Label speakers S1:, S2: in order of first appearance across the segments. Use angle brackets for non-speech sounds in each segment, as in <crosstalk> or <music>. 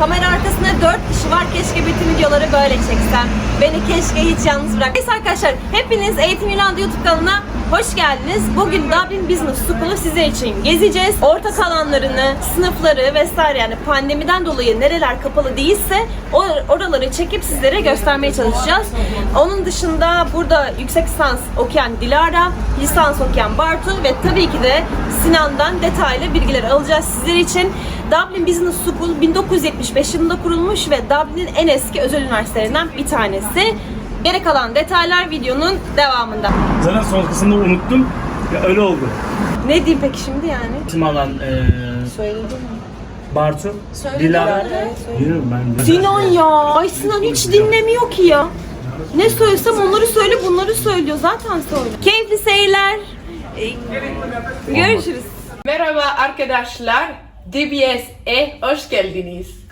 S1: Kamera arkasında 4 kişi var. Keşke bütün videoları böyle çeksem. Beni keşke hiç yalnız bırak. Neyse arkadaşlar hepiniz Eğitim İrlanda YouTube kanalına hoş geldiniz. Bugün Dublin Business School'u sizler için gezeceğiz. Ortak alanlarını, sınıfları vesaire yani pandemiden dolayı nereler kapalı değilse or- oraları çekip sizlere göstermeye çalışacağız. Onun dışında burada yüksek lisans okuyan Dilara, lisans okuyan Bartu ve tabii ki de Sinan'dan detaylı bilgiler alacağız sizler için. Dublin Business School 1975 yılında kurulmuş ve Dublin'in en eski özel üniversitelerinden bir tanesi. Geri kalan detaylar videonun devamında.
S2: Zaten son kısımda unuttum. Ya öyle oldu.
S1: Ne diyeyim peki şimdi yani?
S2: Tim alan eee
S1: Söyledim mi?
S2: Bartu,
S1: Söyledim.
S2: Dilara.
S1: Evet,
S2: Bilmiyorum ben.
S1: Sinan ya. Ay Sinan hiç dinlemiyor ki ya. Ne söylesem onları söyle bunları söylüyor. Zaten söyle. Keyifli seyirler. Ee, Görüşürüz.
S3: Merhaba arkadaşlar, DBS'e hoş geldiniz.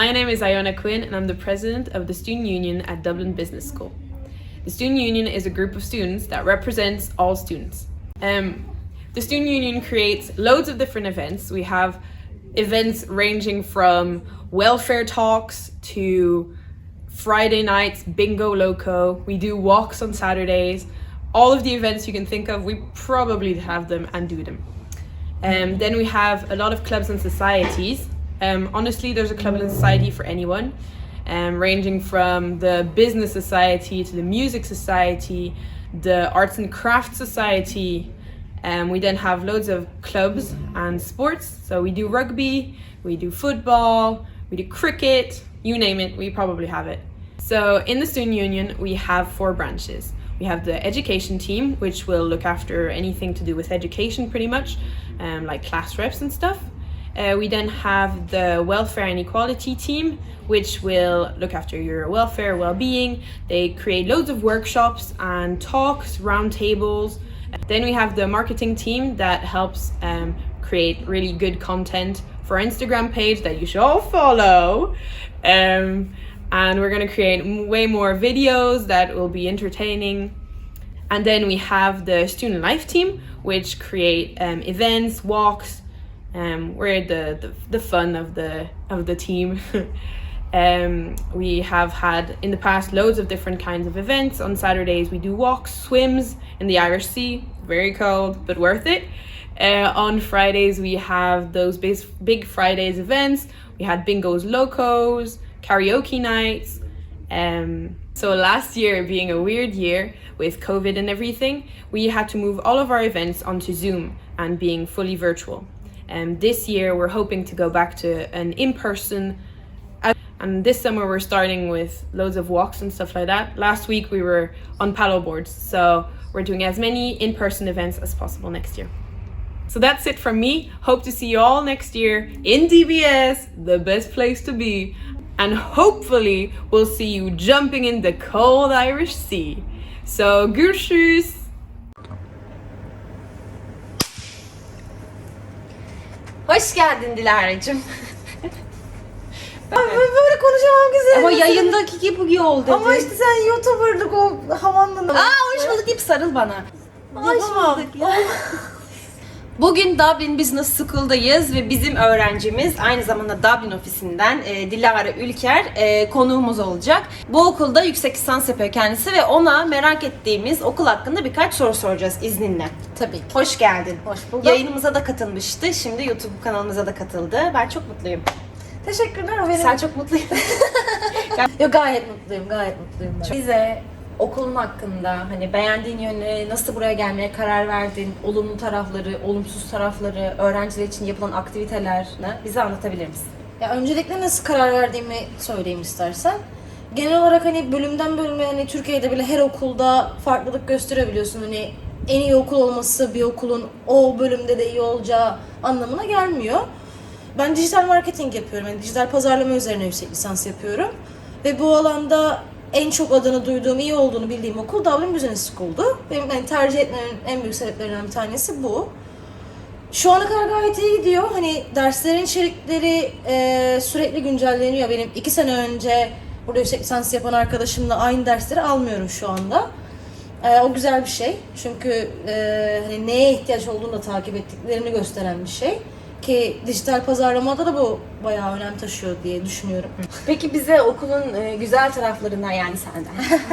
S3: My name is Iona Quinn and I'm the president of the Student Union at Dublin Business School. The Student Union is a group of students that represents all students. Um, the Student Union creates loads of different events. We have events ranging from welfare talks to Friday nights, bingo loco. We do walks on Saturdays. All of the events you can think of, we probably have them and do them. Um, then we have a lot of clubs and societies. Um, honestly, there's a club and society for anyone, um, ranging from the business society to the music society, the arts and crafts society. Um, we then have loads of clubs and sports. So we do rugby, we do football, we do cricket, you name it, we probably have it. So in the student union, we have four branches. We have the education team, which will look after anything to do with education, pretty much, um, like class reps and stuff. Uh, we then have the welfare and equality team, which will look after your welfare, well-being. They create loads of workshops and talks, roundtables. Then we have the marketing team that helps um, create really good content for Instagram page that you should all follow. Um, and we're going to create way more videos that will be entertaining. And then we have the student life team, which create um, events, walks. Um, we're the, the the fun of the of the team. <laughs> um, we have had in the past loads of different kinds of events. On Saturdays we do walks, swims in the Irish Sea. Very cold, but worth it. Uh, on Fridays we have those big big Fridays events. We had bingos, locos, karaoke nights. Um, so last year being a weird year with COVID and everything, we had to move all of our events onto Zoom and being fully virtual. And this year we're hoping to go back to an in-person. And this summer we're starting with loads of walks and stuff like that. Last week we were on paddle boards, so we're doing as many in-person events as possible next year. So that's it from me. Hope to see you all next year in DBS, the best place to be. And hopefully, we'll see you jumping in the cold Irish Sea. So, görüşürüz.
S1: Hoş geldin Dilara'cığım. <laughs>
S4: Böyle konuşamam güzel.
S1: Ama yayındaki gibi ol dedi.
S4: Ama işte sen YouTuber'lık o havanla.
S1: Aa hoş bulduk deyip sarıl bana.
S4: Hoş bulduk ya. <laughs>
S1: Bugün Dublin Business School'dayız ve bizim öğrencimiz aynı zamanda Dublin ofisinden e, Dilara Ülker e, konuğumuz olacak. Bu okulda yüksek lisans yapıyor kendisi ve ona merak ettiğimiz okul hakkında birkaç soru soracağız izninle.
S4: Tabii ki.
S1: Hoş geldin.
S4: Hoş bulduk.
S1: Yayınımıza da katılmıştı. Şimdi YouTube kanalımıza da katıldı. Ben çok mutluyum.
S4: Teşekkürler. Benim...
S1: Sen çok mutluyum. <laughs>
S4: Yo, gayet mutluyum, gayet mutluyum. Ben.
S1: Bize okulun hakkında hani beğendiğin yönleri, nasıl buraya gelmeye karar verdin, olumlu tarafları, olumsuz tarafları, öğrenciler için yapılan aktiviteler bize anlatabilir misin?
S4: Ya öncelikle nasıl karar verdiğimi söyleyeyim istersen. Genel olarak hani bölümden bölüme hani Türkiye'de bile her okulda farklılık gösterebiliyorsun. Hani en iyi okul olması bir okulun o bölümde de iyi olacağı anlamına gelmiyor. Ben dijital marketing yapıyorum. Yani dijital pazarlama üzerine yüksek lisans yapıyorum. Ve bu alanda en çok adını duyduğum, iyi olduğunu bildiğim okul Dublin Business School'du. Benim hani tercih etmemin en büyük sebeplerinden bir tanesi bu. Şu ana kadar gayet iyi gidiyor. Hani derslerin içerikleri e, sürekli güncelleniyor. Benim iki sene önce burada yüksek lisans yapan arkadaşımla aynı dersleri almıyorum şu anda. E, o güzel bir şey. Çünkü e, hani neye ihtiyaç olduğunu da takip ettiklerini gösteren bir şey. Ki dijital pazarlamada da bu bayağı önem taşıyor diye düşünüyorum.
S1: Peki bize okulun e, güzel taraflarından yani senden. <laughs>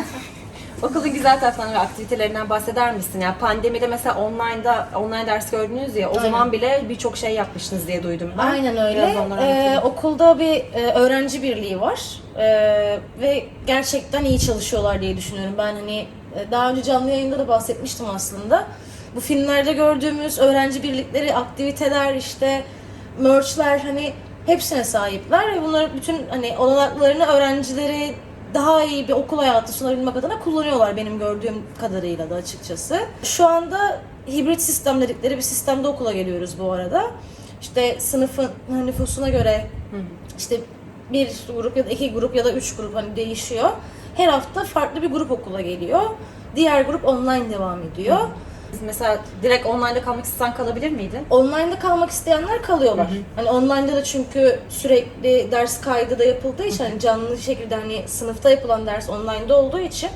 S1: Okulun güzel taraflarından ve aktivitelerinden bahseder misin? Yani pandemide mesela online'da online ders gördünüz ya o
S4: Aynen.
S1: zaman bile birçok şey yapmışsınız diye duydum ben.
S4: Aynen öyle.
S1: Biraz
S4: Ee,
S1: anlatayım.
S4: okulda bir e, öğrenci birliği var Ee, ve gerçekten iyi çalışıyorlar diye düşünüyorum. Ben hani e, daha önce canlı yayında da bahsetmiştim aslında. Bu filmlerde gördüğümüz öğrenci birlikleri, aktiviteler, işte merchler hani hepsine sahipler ve bunları bütün hani olanaklarını öğrencileri daha iyi bir okul hayatı sunabilmek adına kullanıyorlar benim gördüğüm kadarıyla da açıkçası. Şu anda hibrit sistem dedikleri bir sistemde okula geliyoruz bu arada. İşte sınıfın nüfusuna göre işte bir grup ya da iki grup ya da üç grup hani değişiyor. Her hafta farklı bir grup okula geliyor. Diğer grup online devam ediyor.
S1: Biz mesela direkt online'da kalmak istesen kalabilir miydin?
S4: Online'da kalmak isteyenler kalıyorlar. Hani online'da da çünkü sürekli ders kaydı da yapıldığı için hani canlı şekilde hani sınıfta yapılan ders online'da olduğu için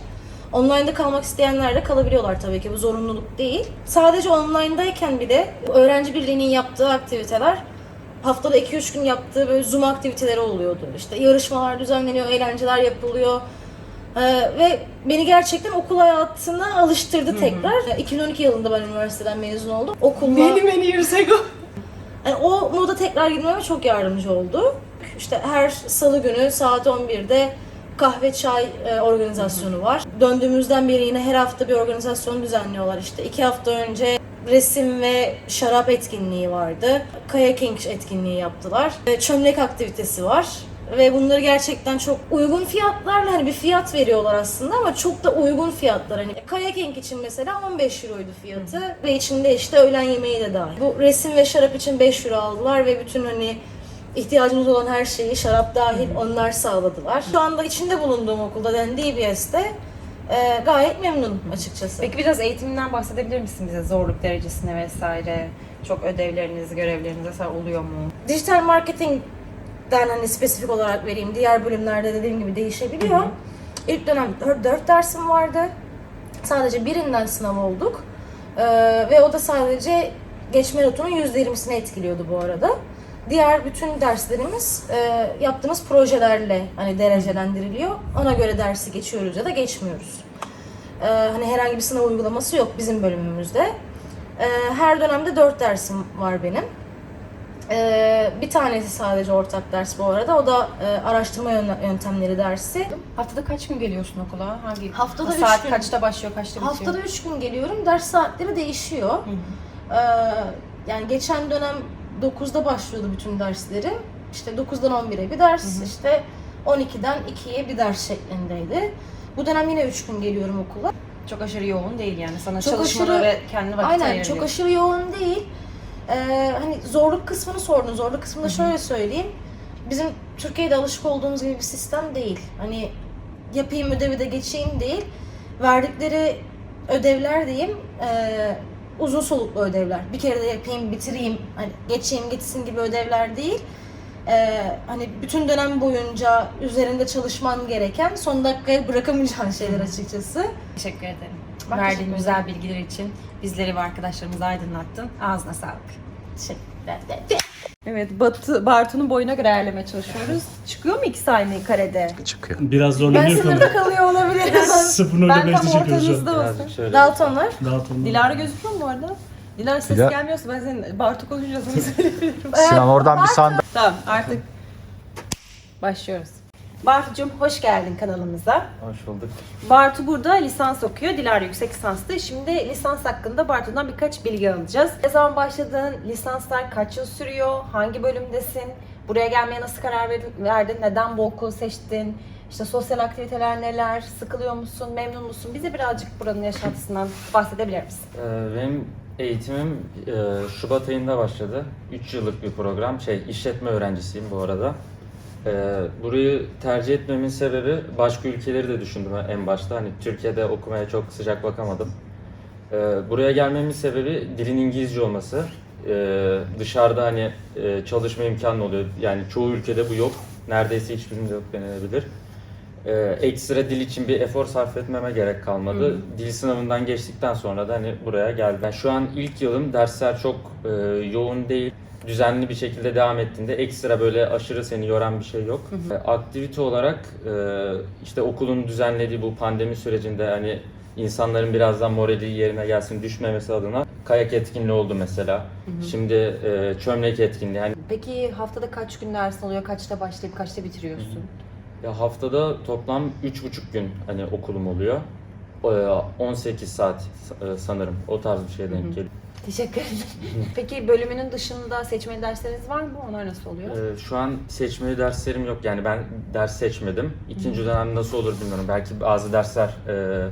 S4: online'da kalmak isteyenler de kalabiliyorlar tabii ki bu zorunluluk değil. Sadece online'dayken bile öğrenci birliğinin yaptığı aktiviteler haftada 2-3 gün yaptığı böyle Zoom aktiviteleri oluyordu. İşte yarışmalar düzenleniyor, eğlenceler yapılıyor. Ee, ve beni gerçekten okul hayatına alıştırdı tekrar. 2012 yılında ben üniversiteden mezun oldum. Okulla...
S3: many years ago.
S4: Yani o moda tekrar girmeme çok yardımcı oldu. İşte her salı günü saat 11'de kahve çay e, organizasyonu var. Döndüğümüzden beri yine her hafta bir organizasyon düzenliyorlar. İşte iki hafta önce resim ve şarap etkinliği vardı. Kayaking etkinliği yaptılar. E, Çömlek aktivitesi var. Ve bunları gerçekten çok uygun fiyatlarla hani bir fiyat veriyorlar aslında ama çok da uygun fiyatlar. Hani kayaking için mesela 15 euroydu fiyatı ve içinde işte öğlen yemeği de dahil. Bu resim ve şarap için 5 euro aldılar ve bütün hani ihtiyacımız olan her şeyi şarap dahil onlar sağladılar. Şu anda içinde bulunduğum okulda yani DBS'te e, gayet memnunum açıkçası.
S1: Peki biraz eğitiminden bahsedebilir misin bize? Zorluk derecesine vesaire. Çok ödevleriniz, görevleriniz vesaire oluyor mu?
S4: dijital marketingden hani spesifik olarak vereyim. Diğer bölümlerde dediğim gibi değişebiliyor. İlk dönem 4 dersim vardı. Sadece birinden sınav olduk. Ee, ve o da sadece geçme notunun %20'sini etkiliyordu bu arada. Diğer bütün derslerimiz e, yaptığımız projelerle hani derecelendiriliyor. Ona göre dersi geçiyoruz ya da geçmiyoruz. Ee, hani herhangi bir sınav uygulaması yok bizim bölümümüzde. Ee, her dönemde 4 dersim var benim. Ee, bir tanesi sadece ortak ders bu arada. O da e, araştırma yön- yöntemleri dersi.
S1: Haftada kaç gün geliyorsun okula? Hangi
S4: Haftada üç
S1: saat
S4: gün.
S1: kaçta başlıyor, kaçta bitiyor?
S4: Haftada 3 gün geliyorum. Ders saatleri değişiyor. Ee, yani geçen dönem 9'da başlıyordu bütün derslerim. İşte 9'dan 11'e bir ders, işte 12'den 2'ye bir ders şeklindeydi. Bu dönem yine 3 gün geliyorum okula.
S1: Çok aşırı yoğun değil yani. Sana
S4: Çok
S1: çalışmana
S4: aşırı-
S1: ve kendi vakit
S4: Aynen
S1: ayırıyor.
S4: çok aşırı yoğun değil. Ee, hani zorluk kısmını sordun. Zorluk kısmında şöyle söyleyeyim. Bizim Türkiye'de alışık olduğumuz gibi bir sistem değil. Hani yapayım ödevi de geçeyim değil. Verdikleri ödevler diyeyim e, uzun soluklu ödevler. Bir kere de yapayım, bitireyim, hani geçeyim, gitsin gibi ödevler değil. Ee, hani bütün dönem boyunca üzerinde çalışman gereken son dakikaya bırakamayacağın şeyler açıkçası.
S1: Teşekkür ederim. Verdiğin güzel bilgiler için bizleri ve arkadaşlarımızı aydınlattın. Ağzına sağlık. Teşekkürler. Evet, Batu, Bartu'nun boyuna göre ayarlamaya çalışıyoruz. Çıkıyor mu ikisi aynı karede?
S5: çıkıyor.
S2: Biraz
S4: Ben
S2: zorlanıyor
S4: sınırda
S2: konu.
S4: kalıyor olabilirim. <laughs>
S2: 0.5'te
S1: Ben tam
S2: çekiyoruz şu an.
S1: ortanızda olsun.
S5: Birazcık şöyle.
S4: Daltonlar.
S1: Dilara gözüküyor mu bu arada? Dilara ses
S5: Dila-
S1: gelmiyorsa ben senin Bartu konuşacağız onu söylemiyorum.
S5: Sinan oradan bir sandalye.
S1: tamam artık başlıyoruz. Bartu'cum hoş geldin kanalımıza.
S5: Hoş bulduk.
S1: Bartu burada lisans okuyor. Dilara yüksek lisansta. Şimdi lisans hakkında Bartu'dan birkaç bilgi alacağız. Ne zaman başladın? Lisanslar kaç yıl sürüyor? Hangi bölümdesin? Buraya gelmeye nasıl karar ver- verdin? Neden bu okulu seçtin? İşte sosyal aktiviteler neler? Sıkılıyor musun? Memnun musun? Bize birazcık buranın yaşantısından bahsedebilir misin?
S6: Ee, Benim eğitimim e, Şubat ayında başladı. 3 yıllık bir program. Şey, işletme öğrencisiyim bu arada. Ee, Burayı tercih etmemin sebebi başka ülkeleri de düşündüm en başta. Hani Türkiye'de okumaya çok sıcak bakamadım. Ee, Buraya gelmemin sebebi dilin İngilizce olması. Ee, Dışarıda hani e, çalışma imkanı oluyor. Yani çoğu ülkede bu yok. Neredeyse hiçbirinde yok denilebilir. Ee, ekstra dil için bir efor sarf etmeme gerek kalmadı. Dil sınavından geçtikten sonra da hani buraya geldim. Ben şu an ilk yılım dersler çok e, yoğun değil. Düzenli bir şekilde devam ettiğinde ekstra böyle aşırı seni yoran bir şey yok. E, aktivite olarak e, işte okulun düzenlediği bu pandemi sürecinde hani insanların birazdan morali yerine gelsin düşmemesi adına kayak etkinliği oldu mesela. Şimdi e, çömlek etkinliği. Hani
S1: Peki haftada kaç gün ders oluyor? Kaçta başlayıp kaçta bitiriyorsun?
S6: Ya haftada toplam 3,5 gün hani okulum oluyor. Ee, 18 saat sanırım. O tarz bir şeye denk geliyor.
S1: Teşekkür ederim. Peki bölümünün dışında seçmeli dersleriniz var mı? Onlar nasıl oluyor?
S6: Ee, Şu an seçmeli derslerim yok. Yani ben ders seçmedim. İkinci dönem nasıl olur bilmiyorum. Belki bazı dersler e,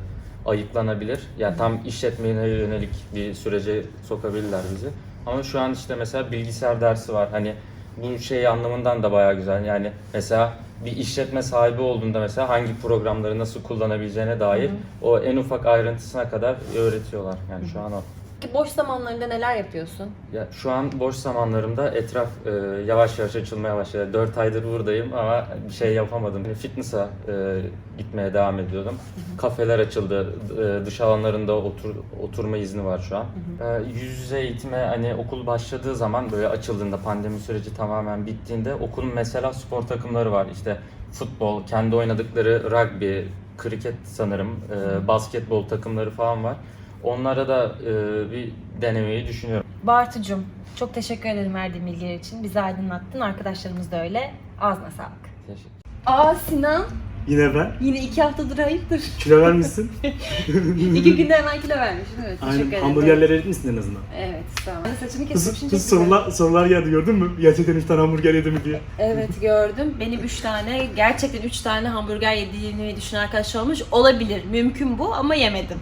S6: ayıklanabilir. Yani tam işletmeye yönelik bir sürece sokabilirler bizi. Ama şu an işte mesela bilgisayar dersi var. Hani bu şey anlamından da bayağı güzel. Yani mesela bir işletme sahibi olduğunda mesela hangi programları nasıl kullanabileceğine dair o en ufak ayrıntısına kadar öğretiyorlar. Yani şu an o.
S1: Peki boş zamanlarında neler yapıyorsun?
S6: Ya şu an boş zamanlarımda etraf e, yavaş yavaş açılmaya başladı. 4 aydır buradayım ama bir şey yapamadım. Fitness'a e, gitmeye devam ediyordum. Kafeler açıldı. E, dış alanlarında otur, oturma izni var şu an. E, yüz yüze eğitime hani okul başladığı zaman böyle açıldığında pandemi süreci tamamen bittiğinde okulun mesela spor takımları var. İşte futbol, kendi oynadıkları rugby, kriket sanırım, e, basketbol takımları falan var. Onlara da e, bir denemeyi düşünüyorum.
S1: Bartucuğum çok teşekkür ederim verdiğin bilgiler için. Bizi aydınlattın. Arkadaşlarımız da öyle. Ağzına sağlık.
S6: Teşekkür
S1: Aa Sinan
S2: Yine ben.
S1: yine iki haftadır ayıptır.
S2: Kilo vermişsin. <laughs>
S1: iki günde hemen kilo vermişim. Evet teşekkür
S2: Aynen.
S1: ederim.
S2: Eritmişsin en azından.
S1: Evet tamam. Ben saçımı
S2: Kız,
S1: kesmişim.
S2: kız sorular, sorular geldi gördün mü? Gerçekten 3 tane hamburger yedi mi diye.
S1: Evet gördüm. Benim üç tane, gerçekten üç tane hamburger yediğini düşünen arkadaşlar olmuş. Olabilir. Mümkün bu ama yemedim.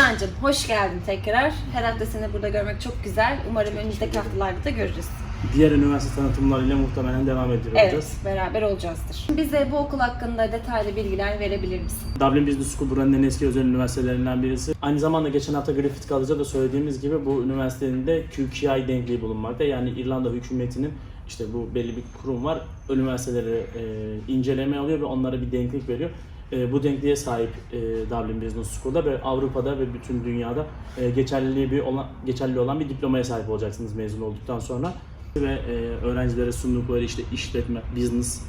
S1: Sinancım hoş geldin tekrar. Her hafta seni burada görmek çok güzel. Umarım önümüzdeki haftalarda da görürüz.
S2: Diğer üniversite tanıtımlarıyla muhtemelen devam ediyor
S1: Evet,
S2: olacağız.
S1: beraber olacağızdır. Bize bu okul hakkında detaylı bilgiler verebilir misin?
S2: Dublin Business School buranın en eski özel üniversitelerinden birisi. Aynı zamanda geçen hafta Griffith College'da da söylediğimiz gibi bu üniversitenin de QKI denkliği bulunmakta. Yani İrlanda hükümetinin işte bu belli bir kurum var. Üniversiteleri e, inceleme alıyor ve onlara bir denklik veriyor. E, bu denkliğe sahip e, Dublin Business School'da ve Avrupa'da ve bütün dünyada e, geçerliliği bir olan geçerli olan bir diplomaya sahip olacaksınız mezun olduktan sonra ve e, öğrencilere sundukları işte işletme, business,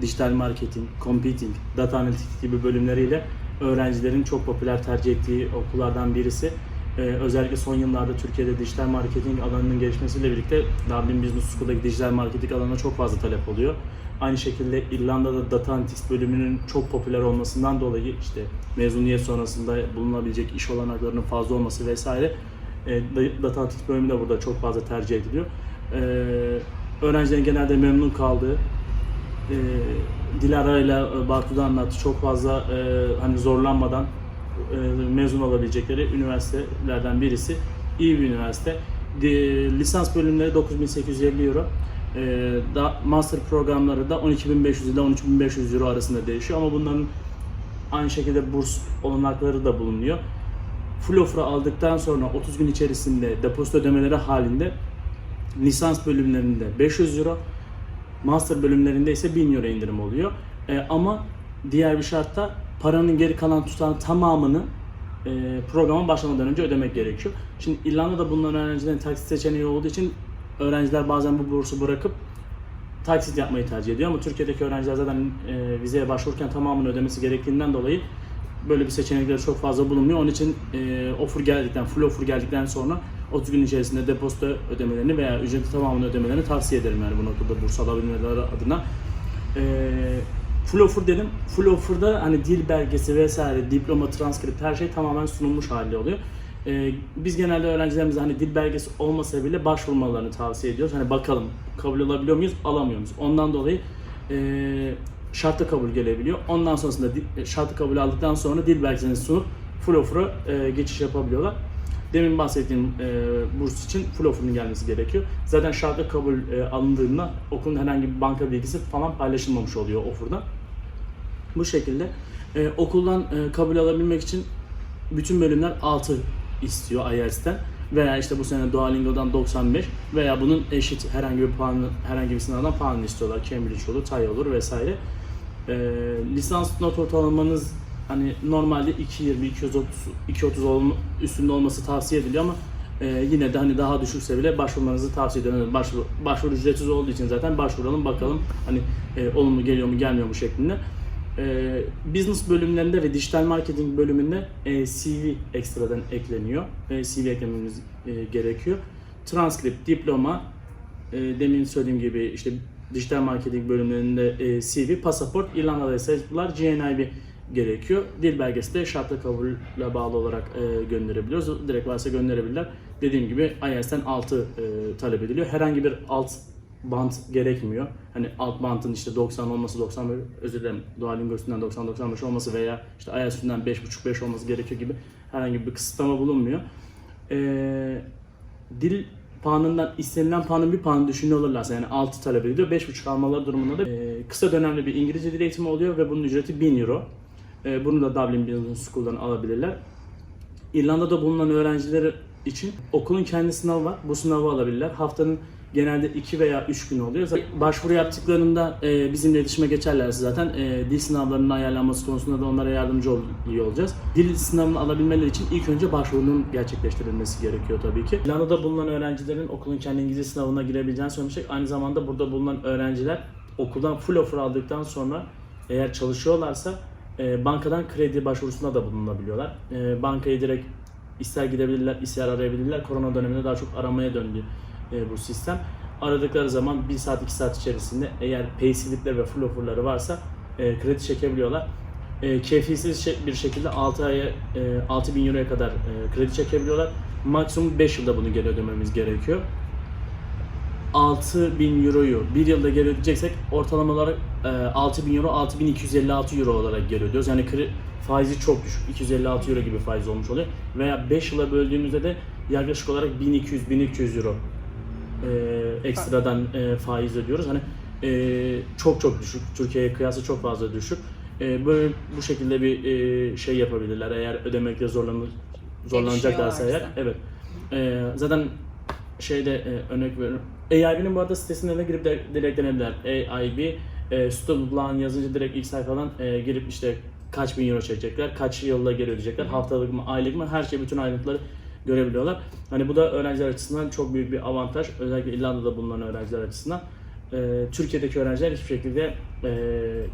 S2: dijital marketing, computing, data analytics gibi bölümleriyle öğrencilerin çok popüler tercih ettiği okullardan birisi. Ee, özellikle son yıllarda Türkiye'de dijital marketing alanının gelişmesiyle birlikte Dublin Business School'daki dijital marketing alanına çok fazla talep oluyor. Aynı şekilde İrlanda'da Data Analytics bölümünün çok popüler olmasından dolayı işte mezuniyet sonrasında bulunabilecek iş olanaklarının fazla olması vesaire e, Data Analytics bölümü de burada çok fazla tercih ediliyor. Ee, öğrencilerin genelde memnun kaldığı e, Dilara ile e, Bartu'da anlattı. Çok fazla e, hani zorlanmadan e, mezun olabilecekleri üniversitelerden birisi. İyi bir üniversite. Lisans bölümleri 9850 euro. E, master programları da 12.500 ile 13.500 euro arasında değişiyor ama bunların aynı şekilde burs olanakları da bulunuyor. Full offer aldıktan sonra 30 gün içerisinde depozito ödemeleri halinde lisans bölümlerinde 500 euro, master bölümlerinde ise 1000 euro indirim oluyor. E, ama diğer bir şartta paranın geri kalan tutan tamamını e, programa başlamadan önce ödemek gerekiyor. Şimdi İrlanda'da bulunan öğrencilerin taksit seçeneği olduğu için öğrenciler bazen bu bursu bırakıp taksit yapmayı tercih ediyor ama Türkiye'deki öğrenciler zaten e, vizeye başvururken tamamını ödemesi gerektiğinden dolayı böyle bir seçenekleri çok fazla bulunmuyor. Onun için e, offer geldikten, full offer geldikten sonra 30 gün içerisinde depozito ödemelerini veya ücreti tamamını ödemelerini tavsiye ederim yani bu noktada burs alabilmeleri adına. E, full offer dedim. Full offer'da hani dil belgesi vesaire, diploma, transkript her şey tamamen sunulmuş halde oluyor. Ee, biz genelde öğrencilerimize hani dil belgesi olmasa bile başvurmalarını tavsiye ediyoruz. Hani bakalım kabul alabiliyor muyuz, alamıyor muyuz? Ondan dolayı e, şartlı kabul gelebiliyor. Ondan sonrasında di- şartlı kabul aldıktan sonra dil belgesini sunup full offer'a e, geçiş yapabiliyorlar. Demin bahsettiğim e, burs için full offer'ın gelmesi gerekiyor. Zaten şartlı kabul e, alındığında okulun herhangi bir banka bilgisi falan paylaşılmamış oluyor offer'da. Bu şekilde e, okuldan e, kabul alabilmek için bütün bölümler 6 istiyor IELTS'ten veya işte bu sene Duolingo'dan 95 veya bunun eşit herhangi bir puanı herhangi bir sınavdan puan istiyorlar. Cambridge olur, TAI olur vesaire. E, lisans not ortalamanız hani normalde 2.20 230 230 olma, üstünde olması tavsiye ediliyor ama e, yine de hani daha düşükse bile başvurmanızı tavsiye ediyorum. Başvuru, başvuru ücretsiz olduğu için zaten başvuralım bakalım hani e, olumlu geliyor mu gelmiyor mu şeklinde. E, business bölümlerinde ve dijital marketing bölümünde e, CV ekstradan ekleniyor. E, CV eklememiz e, gerekiyor. Transkript, diploma, e, demin söylediğim gibi işte dijital marketing bölümlerinde e, CV, pasaport, İrlanda'da bunlar GNIB gerekiyor. Dil belgesi de şartlı kabulle bağlı olarak e, gönderebiliyoruz. Direkt varsa gönderebilirler. Dediğim gibi IELTS'ten 6 e, talep ediliyor. Herhangi bir alt band gerekmiyor. Hani alt bantın işte 90 olması, 91 özür dilerim Duolingo üstünden 90-95 olması veya işte IELTS üstünden 5.5-5 olması gerekiyor gibi herhangi bir kısıtlama bulunmuyor. Ee, dil puanından istenilen puanın bir puanı düşünüyor olurlarsa yani 6 talep ediliyor. 5.5 almaları durumunda da e, kısa dönemli bir İngilizce dil eğitimi oluyor ve bunun ücreti 1000 euro. E, bunu da Dublin Business School'dan alabilirler. İrlanda'da bulunan öğrenciler için okulun kendi sınavı var. Bu sınavı alabilirler. Haftanın genelde 2 veya 3 gün oluyor. Başvuru yaptıklarında e, bizimle iletişime geçerlerse zaten e, dil sınavlarının ayarlanması konusunda da onlara yardımcı oluyor olacağız. Dil sınavını alabilmeleri için ilk önce başvurunun gerçekleştirilmesi gerekiyor tabii ki. İrlanda'da bulunan öğrencilerin okulun kendi İngilizce sınavına girebileceğini söylemiştik. Aynı zamanda burada bulunan öğrenciler okuldan full offer aldıktan sonra eğer çalışıyorlarsa e, bankadan kredi başvurusunda da bulunabiliyorlar. E, bankaya direkt ister gidebilirler, ister arayabilirler. Korona döneminde daha çok aramaya döndü e, bu sistem. Aradıkları zaman 1 saat 2 saat içerisinde eğer payslipler ve full offer'ları varsa e, kredi çekebiliyorlar. E, kefilsiz şey- bir şekilde 6 aya e, 6000 euroya kadar e, kredi çekebiliyorlar. Maksimum 5 yılda bunu geri ödememiz gerekiyor. 6000 euroyu bir yılda geri ödeyeceksek ortalama olarak e, 6000 euro 6256 euro olarak geri ödüyoruz. Yani kre- faizi çok düşük. 256 euro gibi faiz olmuş oluyor. Veya 5 yıla böldüğümüzde de yaklaşık olarak 1200-1300 euro e, ekstradan e, faiz ödüyoruz. Hani e, çok çok düşük. Türkiye'ye kıyasla çok fazla düşük. E, böyle bu şekilde bir e, şey yapabilirler eğer ödemekte zorlanır zorlanacaklarsa eğer. Evet. E, zaten şeyde e, örnek veriyorum. AIB'nin bu arada sitesine de girip de direkt denebilirler. AIB e, loan yazınca direkt ilk sayfadan e, girip işte kaç bin euro çekecekler, kaç yılda geri ödeyecekler, haftalık mı, aylık mı her şey bütün ayrıntıları görebiliyorlar. Hani bu da öğrenciler açısından çok büyük bir avantaj. Özellikle İrlanda'da bulunan öğrenciler açısından. E, Türkiye'deki öğrenciler hiçbir şekilde e,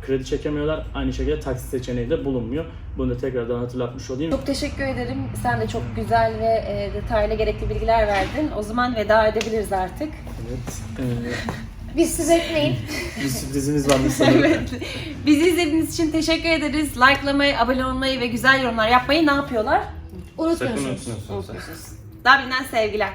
S2: kredi çekemiyorlar. Aynı şekilde taksit seçeneği de bulunmuyor. Bunu da tekrardan hatırlatmış olayım.
S1: Çok teşekkür ederim. Sen de çok güzel ve e, detaylı gerekli bilgiler verdin. O zaman veda edebiliriz artık.
S2: Evet. E, <laughs>
S4: Biz siz etmeyin. <laughs>
S2: bir sürprizimiz varmış sanırım. <laughs>
S1: evet. Bizi izlediğiniz için teşekkür ederiz. Likelamayı, abone olmayı ve güzel yorumlar yapmayı ne yapıyorlar?
S6: Sakın
S4: Unutmuyorsunuz.
S6: unutmuyorsunuz.
S1: Dublin'den sevgiler.